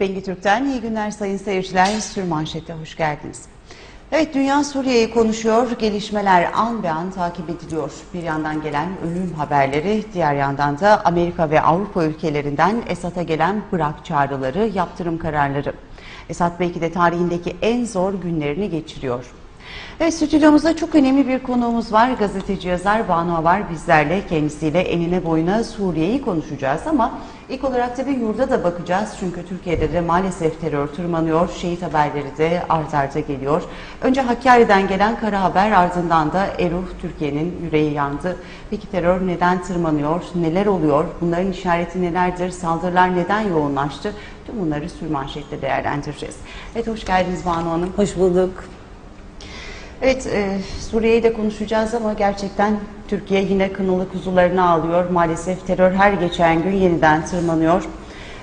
Bengi Türk'ten iyi günler sayın seyirciler. Sür manşete hoş geldiniz. Evet dünya Suriye'yi konuşuyor. Gelişmeler an be an takip ediliyor. Bir yandan gelen ölüm haberleri, diğer yandan da Amerika ve Avrupa ülkelerinden Esad'a gelen bırak çağrıları, yaptırım kararları. Esad belki de tarihindeki en zor günlerini geçiriyor. Evet stüdyomuzda çok önemli bir konuğumuz var. Gazeteci yazar Banu var bizlerle. Kendisiyle enine boyuna Suriye'yi konuşacağız ama ilk olarak tabii yurda da bakacağız. Çünkü Türkiye'de de maalesef terör tırmanıyor. Şehit haberleri de art arda geliyor. Önce Hakkari'den gelen kara haber ardından da Eruh Türkiye'nin yüreği yandı. Peki terör neden tırmanıyor? Neler oluyor? Bunların işareti nelerdir? Saldırılar neden yoğunlaştı? Tüm bunları sürmanşette değerlendireceğiz. Evet hoş geldiniz Banu Hanım. Hoş bulduk. Evet, e, Suriye'yi de konuşacağız ama gerçekten Türkiye yine kınalı kuzularını alıyor. Maalesef terör her geçen gün yeniden tırmanıyor.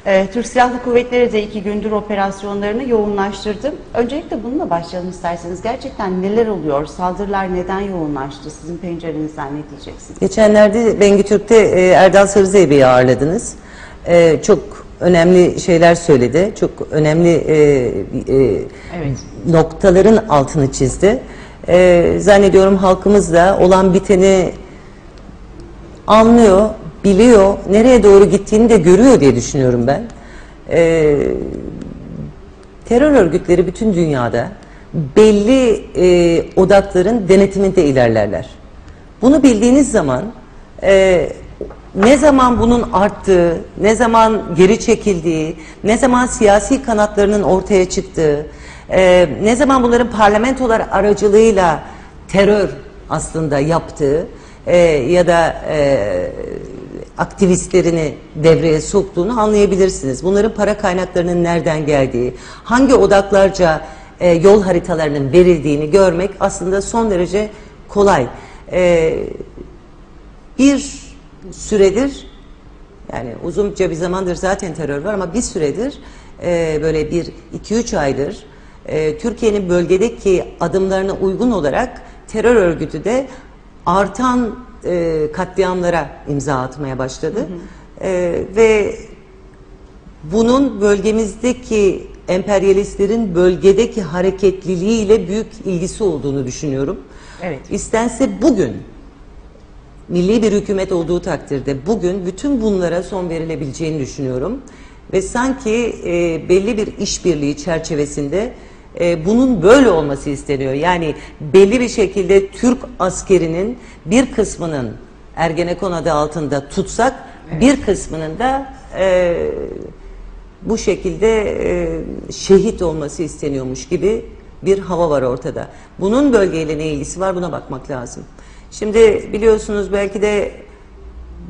E, Türk Silahlı Kuvvetleri de iki gündür operasyonlarını yoğunlaştırdı. Öncelikle bununla başlayalım isterseniz. Gerçekten neler oluyor? Saldırılar neden yoğunlaştı? Sizin pencerenizden ne diyeceksiniz? Geçenlerde Bengi Türk'te e, Erdal Sarızeybe'yi ağırladınız. E, çok önemli şeyler söyledi. Çok önemli e, e, Evet. noktaların altını çizdi. E, zannediyorum halkımız da olan biteni anlıyor, biliyor, nereye doğru gittiğini de görüyor diye düşünüyorum ben. E, terör örgütleri bütün dünyada belli e, odakların denetiminde ilerlerler. Bunu bildiğiniz zaman e, ne zaman bunun arttığı, ne zaman geri çekildiği, ne zaman siyasi kanatlarının ortaya çıktığı, e, ne zaman bunların parlamentolar aracılığıyla terör aslında yaptığı e, ya da e, aktivistlerini devreye soktuğunu anlayabilirsiniz. Bunların para kaynaklarının nereden geldiği, hangi odaklarca e, yol haritalarının verildiğini görmek aslında son derece kolay. E, bir süredir yani uzunca bir zamandır zaten terör var ama bir süredir e, böyle bir iki üç aydır e, Türkiye'nin bölgedeki adımlarına uygun olarak terör örgütü de artan e, katliamlara imza atmaya başladı. E, ve bunun bölgemizdeki emperyalistlerin bölgedeki hareketliliğiyle büyük ilgisi olduğunu düşünüyorum. Evet. İstense bugün milli bir hükümet olduğu takdirde bugün bütün bunlara son verilebileceğini düşünüyorum. Ve sanki e, belli bir işbirliği çerçevesinde e, bunun böyle olması isteniyor. Yani belli bir şekilde Türk askerinin bir kısmının Ergenekon adı altında tutsak bir kısmının da e, bu şekilde e, şehit olması isteniyormuş gibi bir hava var ortada. Bunun bölgeyle ne ilgisi var buna bakmak lazım. Şimdi biliyorsunuz belki de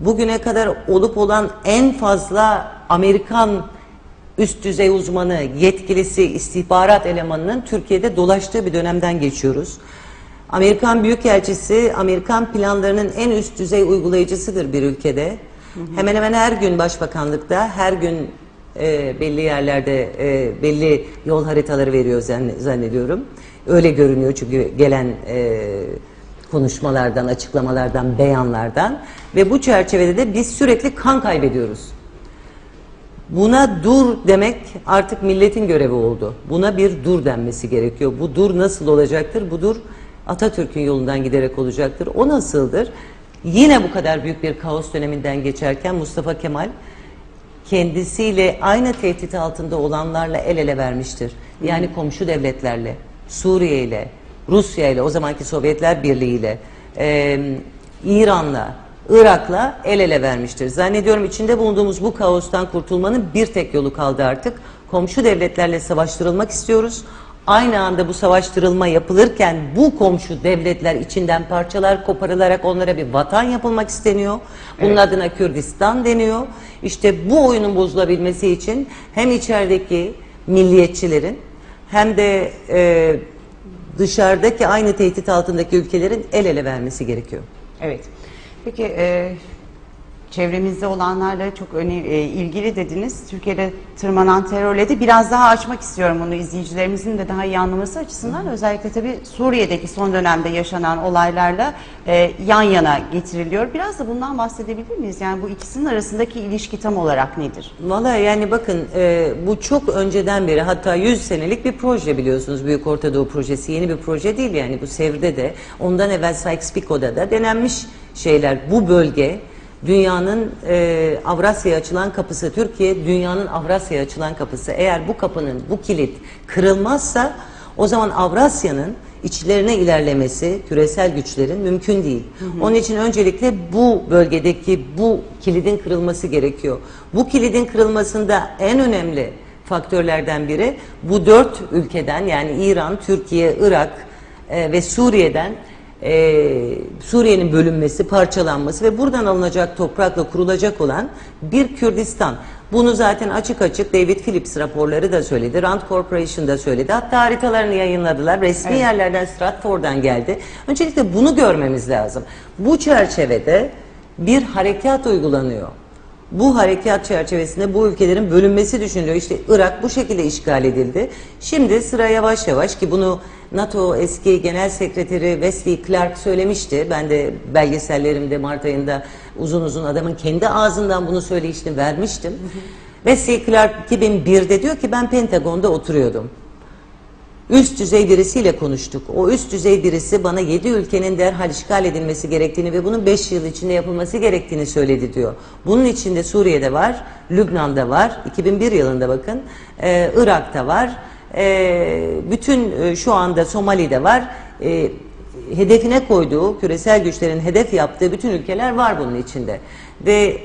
bugüne kadar olup olan en fazla Amerikan üst düzey uzmanı, yetkilisi, istihbarat elemanının Türkiye'de dolaştığı bir dönemden geçiyoruz. Amerikan Büyükelçisi, Amerikan planlarının en üst düzey uygulayıcısıdır bir ülkede. Hemen hemen her gün başbakanlıkta, her gün e, belli yerlerde e, belli yol haritaları veriyor zann- zannediyorum. Öyle görünüyor çünkü gelen e, konuşmalardan, açıklamalardan, beyanlardan ve bu çerçevede de biz sürekli kan kaybediyoruz. Buna dur demek artık milletin görevi oldu. Buna bir dur denmesi gerekiyor. Bu dur nasıl olacaktır? Bu dur Atatürk'ün yolundan giderek olacaktır. O nasıldır? Yine bu kadar büyük bir kaos döneminden geçerken Mustafa Kemal kendisiyle aynı tehdit altında olanlarla el ele vermiştir. Yani komşu devletlerle, Suriye ile, Rusya ile, o zamanki Sovyetler Birliği ile, e, İran'la, Irak'la el ele vermiştir. Zannediyorum içinde bulunduğumuz bu kaostan kurtulmanın bir tek yolu kaldı artık. Komşu devletlerle savaştırılmak istiyoruz. Aynı anda bu savaştırılma yapılırken bu komşu devletler içinden parçalar koparılarak onlara bir vatan yapılmak isteniyor. Bunun adına Kürdistan deniyor. İşte bu oyunun bozulabilmesi için hem içerideki milliyetçilerin hem de e, dışarıdaki aynı tehdit altındaki ülkelerin el ele vermesi gerekiyor. Evet. Peki e, çevremizde olanlarla çok öne, e, ilgili dediniz. Türkiye'de tırmanan terörle de biraz daha açmak istiyorum bunu izleyicilerimizin de daha iyi anlaması açısından. Özellikle tabii Suriye'deki son dönemde yaşanan olaylarla e, yan yana getiriliyor. Biraz da bundan bahsedebilir miyiz? Yani bu ikisinin arasındaki ilişki tam olarak nedir? Valla yani bakın e, bu çok önceden beri hatta 100 senelik bir proje biliyorsunuz Büyük Orta Doğu Projesi yeni bir proje değil yani bu Sevr'de de ondan evvel Sykes-Picot'da da denenmiş şeyler bu bölge dünyanın e, Avrasya'ya açılan kapısı Türkiye dünyanın Avrasya'ya açılan kapısı eğer bu kapının bu kilit kırılmazsa o zaman Avrasya'nın içlerine ilerlemesi küresel güçlerin mümkün değil. Onun için öncelikle bu bölgedeki bu kilidin kırılması gerekiyor. Bu kilidin kırılmasında en önemli faktörlerden biri bu dört ülkeden yani İran, Türkiye, Irak e, ve Suriye'den e, Suriye'nin bölünmesi, parçalanması ve buradan alınacak toprakla kurulacak olan bir Kürdistan. Bunu zaten açık açık David Phillips raporları da söyledi, Rand Corporation da söyledi. Hatta haritalarını yayınladılar. Resmi Evet. yerlerden Stratford'dan geldi. Öncelikle bunu görmemiz lazım. Bu çerçevede bir harekat uygulanıyor. Bu harekat çerçevesinde bu ülkelerin bölünmesi düşünülüyor. İşte Irak bu şekilde işgal edildi. Şimdi sıra yavaş yavaş ki bunu NATO eski Genel Sekreteri Wesley Clark söylemişti. Ben de belgesellerimde Mart ayında uzun uzun adamın kendi ağzından bunu söyleyişini vermiştim. Wesley Clark 2001'de diyor ki ben Pentagon'da oturuyordum. Üst düzey birisiyle konuştuk. O üst düzey birisi bana 7 ülkenin derhal işgal edilmesi gerektiğini ve bunun 5 yıl içinde yapılması gerektiğini söyledi diyor. Bunun içinde Suriye'de var, Lübnan'da var, 2001 yılında bakın, e, Irak'ta var, e, bütün e, şu anda Somali'de var. E, hedefine koyduğu, küresel güçlerin hedef yaptığı bütün ülkeler var bunun içinde. Ve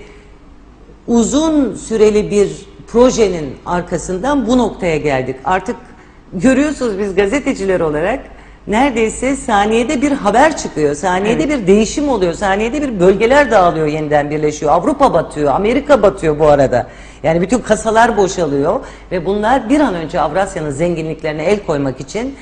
uzun süreli bir projenin arkasından bu noktaya geldik. Artık görüyorsunuz biz gazeteciler olarak neredeyse saniyede bir haber çıkıyor. Saniyede bir değişim oluyor. Saniyede bir bölgeler dağılıyor, yeniden birleşiyor. Avrupa batıyor, Amerika batıyor bu arada. Yani bütün kasalar boşalıyor ve bunlar bir an önce Avrasya'nın zenginliklerine el koymak için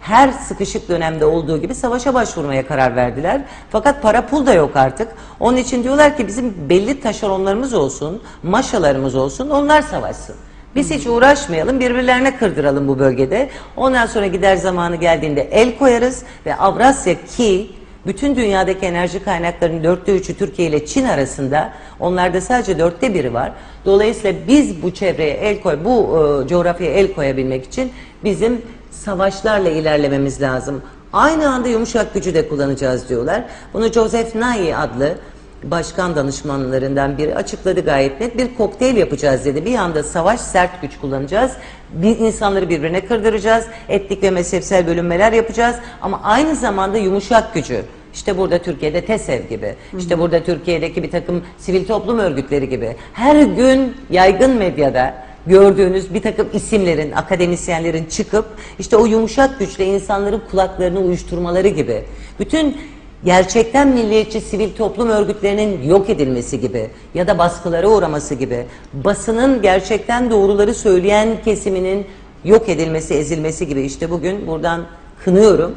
her sıkışık dönemde olduğu gibi savaşa başvurmaya karar verdiler. Fakat para pul da yok artık. Onun için diyorlar ki bizim belli taşeronlarımız olsun, maşalarımız olsun, onlar savaşsın. Biz hiç uğraşmayalım, birbirlerine kırdıralım bu bölgede. Ondan sonra gider zamanı geldiğinde el koyarız ve Avrasya ki bütün dünyadaki enerji kaynaklarının dörtte üçü Türkiye ile Çin arasında, onlarda sadece dörtte biri var. Dolayısıyla biz bu çevreye el koy, bu e, coğrafyaya el koyabilmek için bizim savaşlarla ilerlememiz lazım. Aynı anda yumuşak gücü de kullanacağız diyorlar. Bunu Joseph Nye adlı başkan danışmanlarından biri açıkladı gayet net. Bir kokteyl yapacağız dedi. Bir yanda savaş, sert güç kullanacağız. Bir insanları birbirine kırdıracağız. Etnik ve mezhepsel bölünmeler yapacağız. Ama aynı zamanda yumuşak gücü. İşte burada Türkiye'de TESEV gibi, işte burada Türkiye'deki bir takım sivil toplum örgütleri gibi. Her gün yaygın medyada gördüğünüz bir takım isimlerin, akademisyenlerin çıkıp işte o yumuşak güçle insanların kulaklarını uyuşturmaları gibi. Bütün gerçekten milliyetçi sivil toplum örgütlerinin yok edilmesi gibi ya da baskılara uğraması gibi basının gerçekten doğruları söyleyen kesiminin yok edilmesi, ezilmesi gibi işte bugün buradan kınıyorum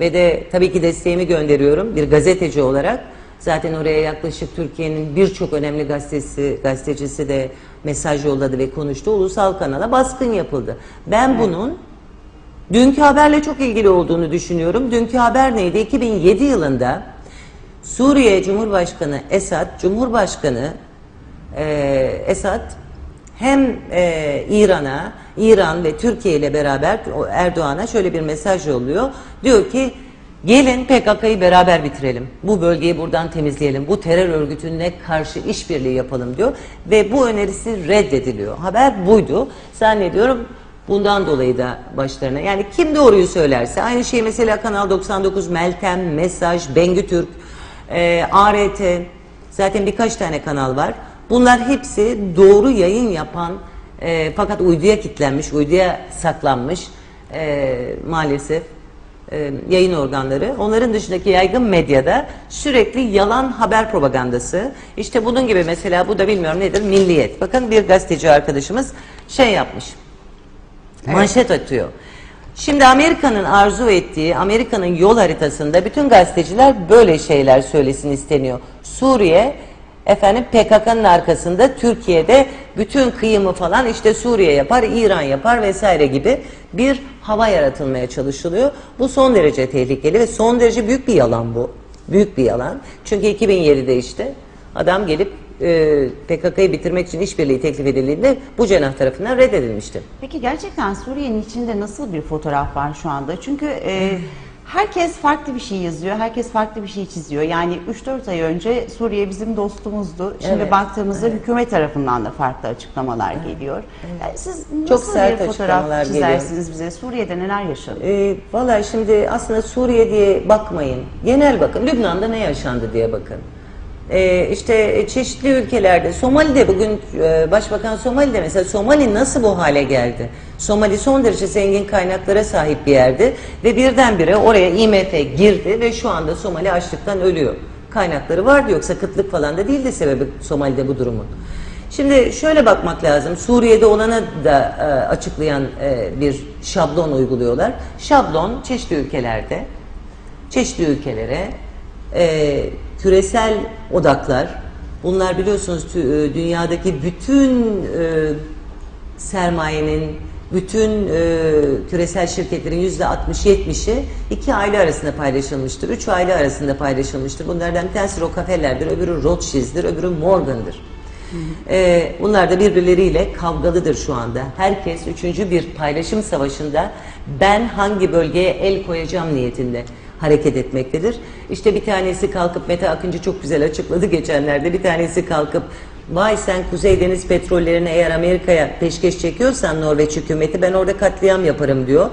ve de tabii ki desteğimi gönderiyorum bir gazeteci olarak. Zaten oraya yaklaşık Türkiye'nin birçok önemli gazetesi, gazetecisi de mesaj yolladı ve konuştu. Ulusal kanala baskın yapıldı. Ben bunun dünkü haberle çok ilgili olduğunu düşünüyorum. Dünkü haber neydi? 2007 yılında Suriye Cumhurbaşkanı Esad, Cumhurbaşkanı e, Esad hem e, İran'a, İran ve Türkiye ile beraber Erdoğan'a şöyle bir mesaj yolluyor. Diyor ki gelin PKK'yı beraber bitirelim. Bu bölgeyi buradan temizleyelim. Bu terör örgütüne karşı işbirliği yapalım diyor. Ve bu önerisi reddediliyor. Haber buydu. Zannediyorum bundan dolayı da başlarına. Yani kim doğruyu söylerse aynı şey mesela Kanal 99, Meltem, Mesaj, Bengü Türk, e, ART zaten birkaç tane kanal var. Bunlar hepsi doğru yayın yapan e, fakat uyduya kilitlenmiş, uyduya saklanmış e, maalesef e, yayın organları. Onların dışındaki yaygın medyada sürekli yalan haber propagandası. İşte bunun gibi mesela bu da bilmiyorum nedir milliyet. Bakın bir gazeteci arkadaşımız şey yapmış. Manşet atıyor. Şimdi Amerika'nın arzu ettiği, Amerika'nın yol haritasında bütün gazeteciler böyle şeyler söylesin isteniyor. Suriye Efendim PKK'nın arkasında Türkiye'de bütün kıyımı falan işte Suriye yapar, İran yapar vesaire gibi bir hava yaratılmaya çalışılıyor. Bu son derece tehlikeli ve son derece büyük bir yalan bu. Büyük bir yalan. Çünkü 2007'de işte adam gelip e, PKK'yı bitirmek için işbirliği teklif edildiğinde bu cenah tarafından reddedilmişti. Peki gerçekten Suriye'nin içinde nasıl bir fotoğraf var şu anda? Çünkü e, herkes farklı bir şey yazıyor, herkes farklı bir şey çiziyor. Yani 3-4 ay önce Suriye bizim dostumuzdu. Şimdi Evet, baktığımızda hükümet tarafından da farklı açıklamalar geliyor. Yani siz nasıl Çok sert bir açıklamalar fotoğraf geliyor. çizersiniz bize? Suriye'de neler yaşanıyor? E, Valla şimdi aslında Suriye diye bakmayın. Genel bakın. Lübnan'da ne yaşandı diye bakın. E, işte çeşitli ülkelerde, Somali'de bugün e, Başbakan Somali'de mesela Somali nasıl bu hale geldi? Somali son derece zengin kaynaklara sahip bir yerdi ve birdenbire oraya IMF girdi ve şu anda Somali açlıktan ölüyor. Kaynakları vardı yoksa kıtlık falan da değildi sebebi Somali'de bu durumun. Şimdi şöyle bakmak lazım. Suriye'de olanı da e, açıklayan e, bir şablon uyguluyorlar. Şablon çeşitli ülkelerde, çeşitli ülkelere e, küresel odaklar. Bunlar biliyorsunuz e, dünyadaki bütün e, sermayenin, bütün e, küresel şirketlerin yüzde 60-70'i iki aile arasında paylaşılmıştır. Üç aile arasında paylaşılmıştır. Bunlardan bir tanesi Rockefeller'dir, öbürü Rothschild'dir, öbürü Morgan'dır. Ee, bunlar da birbirleriyle kavgalıdır şu anda. Herkes üçüncü bir paylaşım savaşında ben hangi bölgeye el koyacağım niyetinde hareket etmektedir. İşte bir tanesi kalkıp Mete Akıncı çok güzel açıkladı geçenlerde. Bir tanesi kalkıp vay sen Kuzey Deniz petrollerini eğer Amerika'ya peşkeş çekiyorsan Norveç hükümeti ben orada katliam yaparım diyor.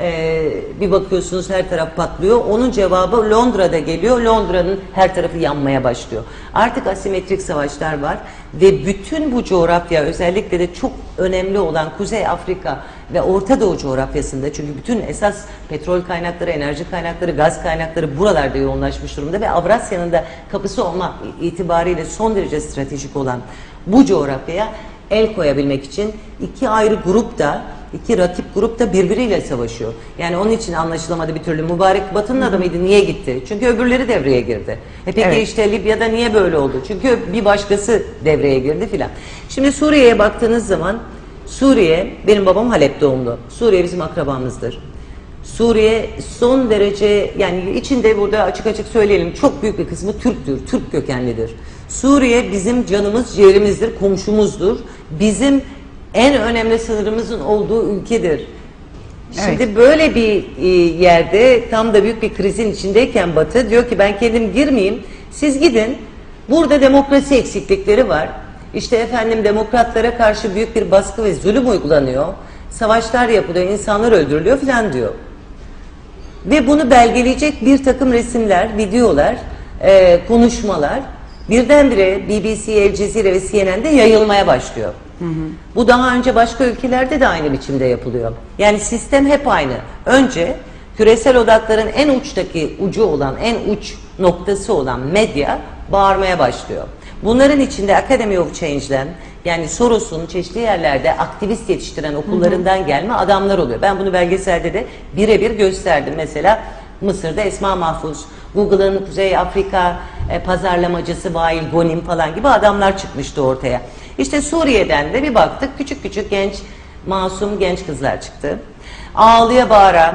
Ee, bir bakıyorsunuz her taraf patlıyor. Onun cevabı Londra'da geliyor. Londra'nın her tarafı yanmaya başlıyor. Artık asimetrik savaşlar var ve bütün bu coğrafya özellikle de çok önemli olan Kuzey Afrika ve Orta Doğu coğrafyasında çünkü bütün esas petrol kaynakları, enerji kaynakları, gaz kaynakları buralarda yoğunlaşmış durumda ve Avrasya'nın da kapısı olma itibariyle son derece stratejik olan bu coğrafyaya el koyabilmek için iki ayrı grup da iki rakip grup da birbiriyle savaşıyor. Yani onun için anlaşılamadı bir türlü. Mübarek Batı'nın adamıydı niye gitti? Çünkü öbürleri devreye girdi. E peki Evet. işte Libya'da niye böyle oldu? Çünkü bir başkası devreye girdi filan. Şimdi Suriye'ye baktığınız zaman Suriye, benim babam Halep doğumlu. Suriye bizim akrabamızdır. Suriye son derece yani içinde burada açık açık söyleyelim çok büyük bir kısmı Türktür, Türk kökenlidir. Suriye bizim canımız, ciğerimizdir, komşumuzdur. Bizim en önemli sınırımızın olduğu ülkedir. Şimdi böyle bir e, yerde tam da büyük bir krizin içindeyken Batı diyor ki ben kendim girmeyeyim. Siz gidin. Burada demokrasi eksiklikleri var. İşte efendim demokratlara karşı büyük bir baskı ve zulüm uygulanıyor. Savaşlar yapılıyor, insanlar öldürülüyor filan diyor. Ve bunu belgeleyecek bir takım resimler, videolar, e, konuşmalar birdenbire BBC, El Cezire ve CNN'de yayılmaya başlıyor. Bu daha önce başka ülkelerde de aynı biçimde yapılıyor. Yani sistem hep aynı. Önce küresel odakların en uçtaki ucu olan, en uç noktası olan medya bağırmaya başlıyor. Bunların içinde Academy of Change'den yani Soros'un çeşitli yerlerde aktivist yetiştiren okullarından gelme adamlar oluyor. Ben bunu belgeselde de birebir gösterdim. Mesela Mısır'da Esma Mahfuz, Google'ın Kuzey Afrika e, pazarlamacısı Vail Gonim falan gibi adamlar çıkmıştı ortaya. İşte Suriye'den de bir baktık küçük küçük genç, masum genç kızlar çıktı. Ağlıya bağıran,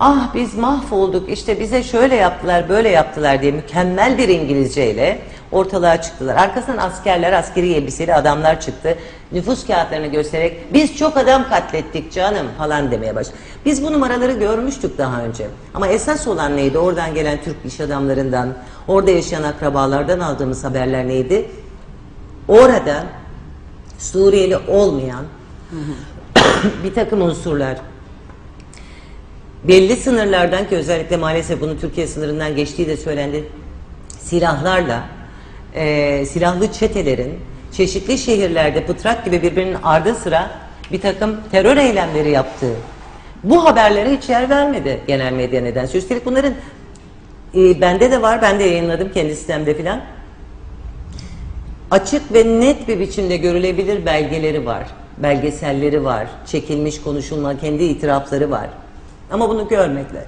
ah biz mahvolduk işte bize şöyle yaptılar böyle yaptılar diye mükemmel bir İngilizceyle ortalığa çıktılar. Arkasından askerler, askeri elbiseli adamlar çıktı. Nüfus kağıtlarını göstererek biz çok adam katlettik canım falan demeye başladı. Biz bu numaraları görmüştük daha önce. Ama esas olan neydi? Oradan gelen Türk iş adamlarından, orada yaşayan akrabalardan aldığımız haberler neydi? Orada Suriyeli olmayan bir takım unsurlar belli sınırlardan ki özellikle maalesef bunu Türkiye sınırından geçtiği de söylendi. Silahlarla e, silahlı çetelerin çeşitli şehirlerde pıtrak gibi birbirinin ardı sıra bir takım terör eylemleri yaptığı bu haberlere hiç yer vermedi genel medya nedense. Üstelik bunların e, bende de var ben de yayınladım kendi sitemde filan açık ve net bir biçimde görülebilir belgeleri var. Belgeselleri var. Çekilmiş konuşulma kendi itirafları var. Ama bunu görmekle.